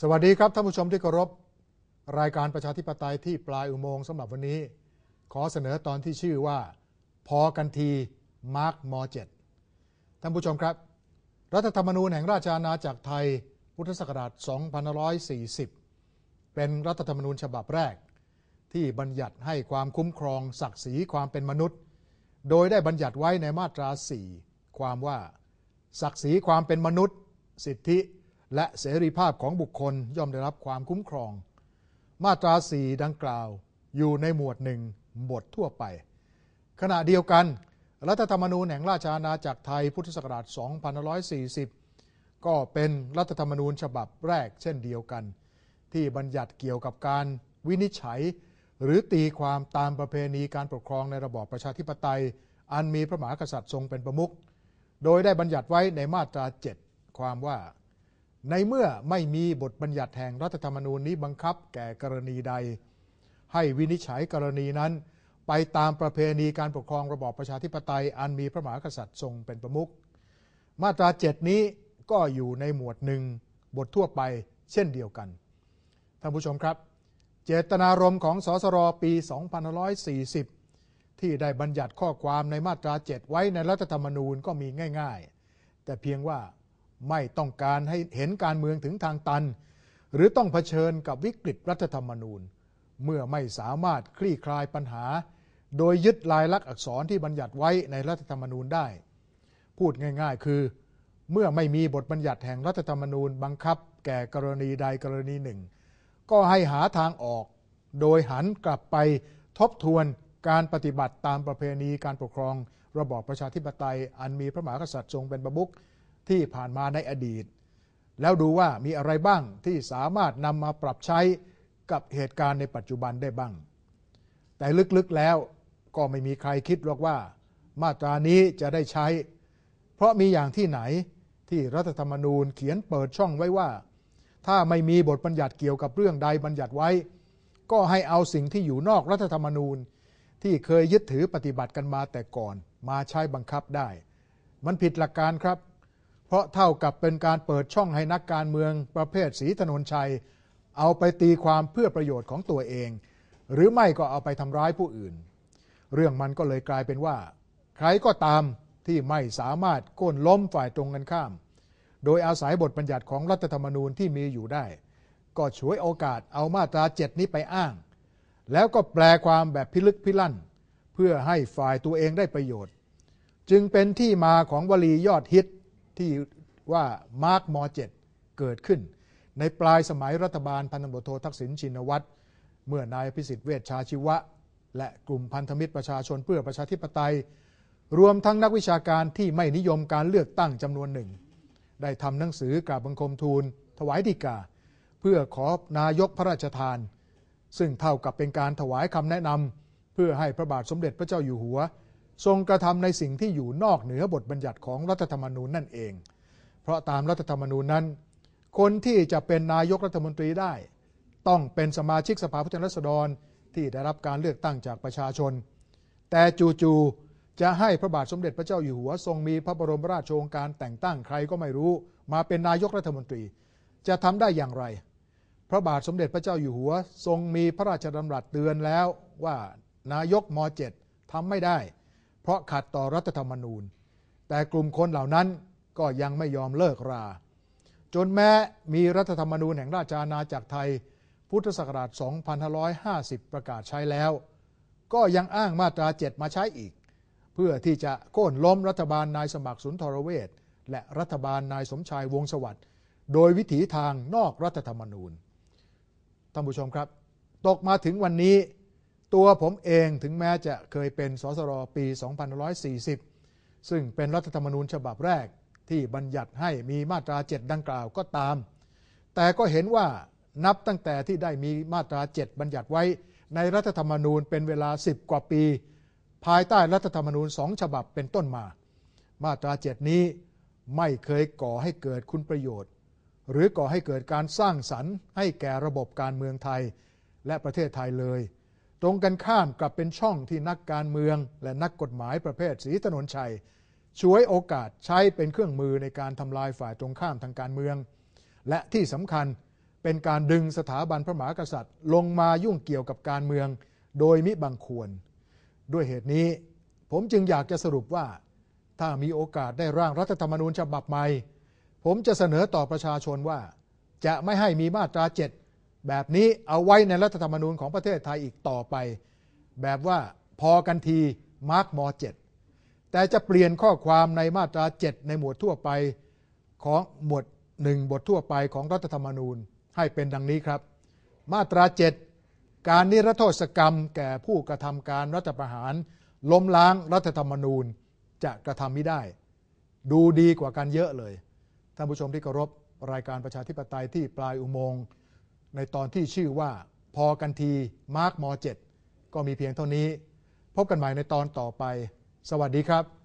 สวัสดีครับท่านผู้ชมที่เคารพรายการประชาธิปไตยที่ปลายอุโมงค์สำหรับวันนี้ ขอเสนอตอนที่ชื่อว่า พอกันทีมาร์กมเจ็ดท่านผู้ชมครับ รัฐธรรมนูญแห่งราชอาณาจักรไทยพุทธศักราช 2540 เป็นรัฐธรรมนูญฉบับแรก ที่บัญญัติให้ความคุ้มครองศักดิ์ศรีความเป็นมนุษย์ โดยได้บัญญัติไว้ในมาตรา 4 ความว่า ศักดิ์ศรีความเป็นมนุษย์ สิทธิ และเสรีภาพของบุคคลย่อมได้รับความคุ้มครอง มาตรา4ดังกล่าวอยู่ในหมวดหนึ่งบททั่วไป ขณะเดียวกัน รัฐธรรมนูญแห่งราชอาณาจักรไทยพุทธศักราช 2540 ก็เป็นรัฐธรรมนูญฉบับแรกเช่นเดียวกัน ที่บัญญัติเกี่ยวกับการวินิจฉัย หรือตีความตามประเพณีการปกครองในระบอบประชาธิปไตย อันมีพระมหากษัตริย์ทรงเป็นประมุขโดยได้บัญญัติไว้ในมาตรา 7 ความว่า ในเมื่อไม่มีบทบัญญัติแห่งรัฐธรรมนูญนี้บังคับแก่กรณีใด ให้วินิจฉัยกรณีนั้น ไปตามประเพณีการปกครองระบอบประชาธิปไตย อันมีพระมหากษัตริย์ทรงเป็นประมุขมาตรา7นี้ก็อยู่ในหมวดหนึ่งบททั่วไปเช่นเดียวกันท่านผู้ชมครับ เจตนารมณ์ของสสรปี 2540 ที่ได้บัญญัติข้อความในมาตรา 7 ไว้ในรัฐธรรมนูญก็มีง่าย ๆ แต่เพียงว่า ไม่ต้องการให้เห็นการเมืองถึงทางตัน หรือต้องเผชิญกับวิกฤตรัฐธรรมนูญ เมื่อไม่สามารถคลี่คลายปัญหา โดยยึดลายลักษณ์อักษรที่บัญญัติไว้ในรัฐธรรมนูญได้ พูดง่ายๆ คือ เมื่อไม่มีบทบัญญัติแห่งรัฐธรรมนูญบังคับ แก่กรณีใดกรณีหนึ่ง ก็ให้หาทางออก โดยหันกลับไปทบทวนการปฏิบัติตามประเพณีการปกครอง ระบอบประชาธิปไตย อันมีพระมหากษัตริย์ทรงเป็นประมุข ที่ผ่านมาในอดีต แล้วดูว่ามีอะไรบ้างที่สามารถนำมาปรับใช้กับเหตุการณ์ในปัจจุบันได้บ้าง แต่ลึกๆแล้วก็ไม่มีใครคิดหรอกว่า มาตรานี้จะได้ใช้ เพราะมีอย่างที่ไหนที่รัฐธรรมนูญเขียนเปิดช่องไว้ว่า ถ้าไม่มีบทบัญญัติเกี่ยวกับเรื่องใดบัญญัติไว้ ก็ให้เอาสิ่งที่อยู่นอกรัฐธรรมนูญที่เคยยึดถือปฏิบัติกันมาแต่ก่อน มาใช้บังคับได้ มันผิดหลักการครับ เพราะเท่ากับเป็นการเปิดช่องให้นักการเมืองประเภทสีถนนชัย เอาไปตีความเพื่อประโยชน์ของตัวเอง หรือไม่ก็เอาไปทำร้ายผู้อื่น เรื่องมันก็เลยกลายเป็นว่า ใครก็ตามที่ไม่สามารถโค่นล้มฝ่ายตรงกันข้าม โดยอาศัยบทบัญญัติของรัฐธรรมนูญที่มีอยู่ได้ ก็ช่วยโอกาสเอามาตราเจ็ดนี้ไปอ้าง แล้วก็แปลความแบบพิลึกพิลั่น เพื่อให้ฝ่ายตัวเองได้ประโยชน์ จึงเป็นที่มาของวลียอดฮิต ที่ว่ามาร์กมเจ็ดเกิดขึ้น ในปลายสมัยรัฐบาลพันธบโททักษิณชินวัตร เมื่อนายพิสิทธิ์เวชชาชีวะ และกลุ่มพันธมิตรประชาชนเพื่อประชาธิปไตย รวมทั้งนักวิชาการที่ไม่นิยมการเลือกตั้งจำนวนหนึ่ง ได้ทำหนังสือกราบบังคมทูล ถวายดีกา เพื่อขอนายกพระราชทาน ซึ่งเท่ากับเป็นการถวายคำแนะนำเพื่อให้พระบาทสมเด็จพระเจ้าอยู่หัว ทรงกระทำในสิ่งที่อยู่นอกเหนือบทบัญญัติของรัฐธรรมนูญนั่นเอง เพราะตามรัฐธรรมนูญนั้น คนที่จะเป็นนายกรัฐมนตรีได้ ต้องเป็นสมาชิกสภาผู้แทนราษฎรที่ได้รับการเลือกตั้งจากประชาชน แต่จู่ๆจะให้พระบาทสมเด็จพระเจ้าอยู่หัวทรงมีพระบรมราชโองการแต่งตั้งใครก็ไม่รู้ มาเป็นนายกรัฐมนตรี จะทำได้อย่างไร พระบาทสมเด็จพระเจ้าอยู่หัว ทรงมีพระราชดำรัสเตือนแล้วว่านายกม .7 ทำไม่ได้ เพราะขัดต่อรัฐธรรมนูญ แต่กลุ่มคนเหล่านั้นก็ยังไม่ยอมเลิกรา จนแม้มีรัฐธรรมนูญแห่งราชอาณาจักรไทย พุทธศักราช 2550 ประกาศใช้แล้ว ก็ยังอ้างมาตรา 7 มาใช้อีก เพื่อที่จะโค่นล้มรัฐบาลนายสมัครสุนทรเวชและรัฐบาลนายสมชายวงสวัสดิ์โดยวิถีทางนอกรัฐธรรมนูญท่านผู้ชมครับ ตกมาถึงวันนี้ ตัวผมเองถึงแม้จะเคยเป็นสสรปี 2540 ซึ่งเป็นรัฐธรรมนูญฉบับแรกที่บัญญัติให้มีมาตรา 7 ดังกล่าวก็ตาม แต่ก็เห็นว่านับตั้งแต่ที่ได้มีมาตรา 7 บัญญัติไว้ในรัฐธรรมนูญเป็นเวลา 10 กว่าปี ภายใต้รัฐธรรมนูญสองฉบับเป็นต้นมา มาตรา 7 นี้ไม่เคยก่อให้เกิดคุณประโยชน์ หรือก่อให้เกิดการสร้างสรรค์ให้แก่ระบบการเมืองไทยและประเทศไทยเลย ตรงกันข้ามกลับเป็นช่องที่นักการเมืองและนักกฎหมายประเภทสีถนนชัยช่วยโอกาสใช้เป็นเครื่องมือในการทำลายฝ่ายตรงข้ามทางการเมือง และที่สำคัญเป็นการดึงสถาบันพระมหากษัตริย์ ลงมายุ่งเกี่ยวกับการเมือง โดยมิบังควร ด้วยเหตุนี้ ผมจึงอยากจะสรุปว่า ถ้ามีโอกาสได้ร่างรัฐธรรมนูญฉบับใหม่ ผมจะเสนอต่อประชาชนว่า จะไม่ให้มีมาตราเจ็ด แบบนี้เอาไว้ในรัฐธรรมนูญของประเทศไทยอีกต่อไป แบบว่าพอกันทีมาร์กมเจ็ดแต่จะเปลี่ยนข้อความในมาตราเจ็ดในหมวดทั่วไปของหมวดหนึ่งบททั่วไปของรัฐธรรมนูญให้เป็นดังนี้ครับ มาตราเจ็ดการนิรโทษกรรมแก่ผู้กระทำการรัฐประหาร ล้มล้างรัฐธรรมนูญจะกระทำไม่ได้ ดูดีกว่ากันเยอะเลย ท่านผู้ชมที่เคารพรายการประชาธิปไตยที่ปลายอุโมงค์ ในตอนที่ชื่อว่าพอกันทีมาร์กมเจ็ดก็มีเพียงเท่านี้ พบกันใหม่ในตอนต่อไป สวัสดีครับ